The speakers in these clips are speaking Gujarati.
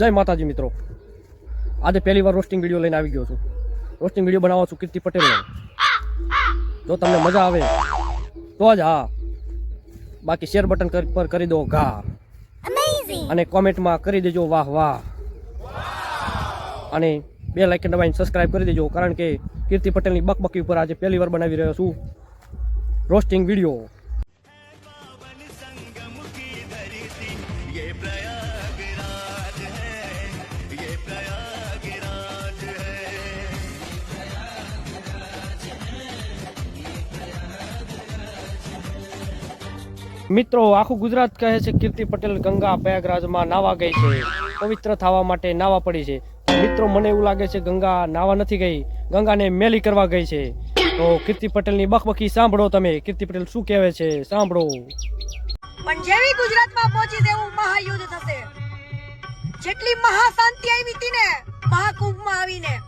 જય માતાજી મિત્રો. આજે પહેલી વાર રોસ્ટિંગ વીડિયો લઈને આવી ગયો છું. રોસ્ટિંગ વીડિયો બનાવો છું કીર્તિ પટેલ જો તમને મજા આવે તો જ હા. બાકી શેર બટન પર કરી દો ઘા. અને કોમેન્ટમાં કરી દેજો વાહ વાહ. અને બે લાઇક દબાવીને સબસ્ક્રાઈબ કરી દેજો કારણ કે કીર્તિ પટેલની બકબકી ઉપર આજે પહેલી વાર બનાવી રહ્યો છું. રોસ્ટિંગ વીડિયો મિત્રો, આખું ગુજરાત કહે છે, કીર્તિ પટેલ ગંગા પ્રયાગરાજમાં નાવા ગઈ છે. પવિત્ર થવા માટે નાવા પડી છે. મિત્રો, મને એવું લાગે છે, ગંગા નાવા નથી ગઈ. ગંગાને મેલી કરવા ગઈ છે. તો કીર્તિ પટેલની બકબકી સાંભળો તમે. કીર્તિ પટેલ શું કહેવે છે? સાંભળો. પણ જેવી ગુજરાતમાં પહોંચી તેવું મહાયુદ્ધ થશે. જેટલી મહાશાંતિ આવી હતી ને, મહાકુંભમાં આવીને,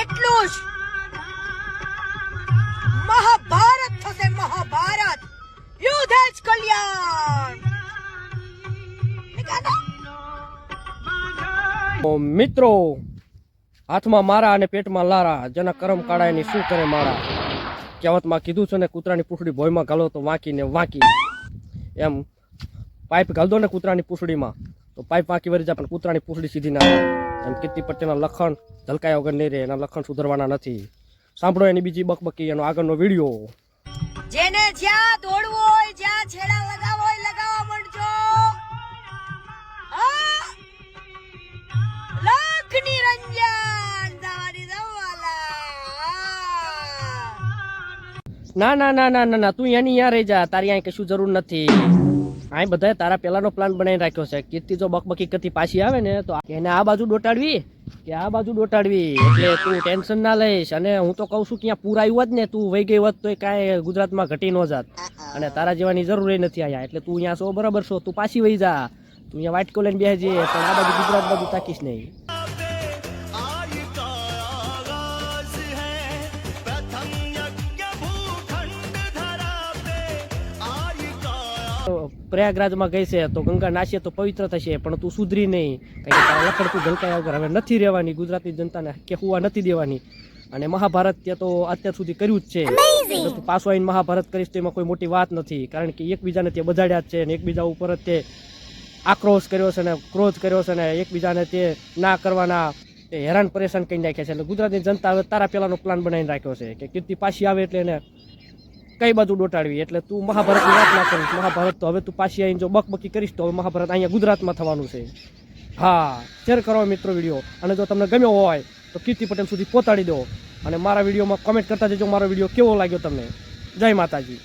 એટલું જ મિત્રો, હાથમાં મારા અને પેટમાં લારા, જેના કરમ કાળા એની શું કરે મારા કહેવતમાં કીધું છે ને, કૂતરાની પૂંછડી ભોયમાં ગાલો તો વાંકી ને વાંકી. એમ, પાઇપ ગાલ દો ને કૂતરાની પૂંછડીમાં. તો પાઇપ વાંકી વળી જાય, પણ કૂતરાની પૂંછડી સીધી ના એમ કીર્તિ પટેલના લખણ ઝલકાયા વગર નહીં રહે, એના લખણ સુધરવાના નથી. સાંભળો એની બીજી બકબકી, એનો આગળનો વીડિયો. જેને જ્યાં દોડવું હોય, જ્યાં છેડા ના ના ના ના ના તું એની અહીંયા રહી જા. તારી અહીં કશું જરૂર નથી. અહીં બધાએ તારા પેલાનો પ્લાન બનાવી રાખ્યો છે. કીર્તિ જો બકબકી કરતી પાછી આવે ને, તો એને આ બાજુ દોટાડવી. કે આ બાજુ દોટાડવી. એટલે તું ટેન્શન ના લઈશ. અને હું તો કહું છું કે અહીંયા પૂરા આવ્યું હોત ને, તું વહી ગઈ હોત તો કાંઈ ગુજરાતમાં ઘટી ન જાત. અને તારા જેવાની જરૂર ય નથી અહીંયા. એટલે તું અહીંયા છો બરાબર છો. તું પાછી વહી જા. તું અહીંયા વાટકો લઈને બેસજે. પણ આ બાજુ ગુજરાત બાજુ તાકીશ નહીં. પ્રયાગરાજમાં ગઈ છે તો ગંગા નાશે તો પવિત્ર થશે પણ તું સુધરી નહીં. કારણ કે તારા ઝલકાયા વગર હવે નથી રહેવાની ગુજરાતની જનતાને કે હુવા નથી દેવાની. અને મહાભારત ત્યાં તો અત્યાર સુધી કર્યું જ છે. તો પાછો આવીને મહાભારત કરીશ તો એમાં કોઈ મોટી વાત નથી. કારણ કે એકબીજાને તે બજાડ્યા જ છે અને એકબીજા ઉપર જ તે આક્રોશ કર્યો છે ને ક્રોધ કર્યો છે ને એકબીજાને તે ના કરવાના તે હેરાન પરેશાન કરી નાખ્યા છે. એટલે ગુજરાતની જનતા હવે તારા પહેલાંનો પ્લાન બનાવીને રાખ્યો છે કે કીર્તિ પાછી આવે એટલે એને કઈ બાજુ ડોટાડવી એટલે તું મહાભારતની વાત ના કરીશ મહાભારત તો હવે તું પાછી આવીને જો બકબકી કરીશ તો હવે મહાભારત અહીંયા ગુજરાતમાં થવાનું છે. હા, શેર કરો મિત્રો વીડિયો. અને જો તમને ગમ્યો હોય તો કીર્તિ પટેલ સુધી પહોંચાડી દો. અને મારા વિડીયોમાં કોમેન્ટ કરતા જજો, મારો વીડિયો કેવો લાગ્યો તમને. જય માતાજી.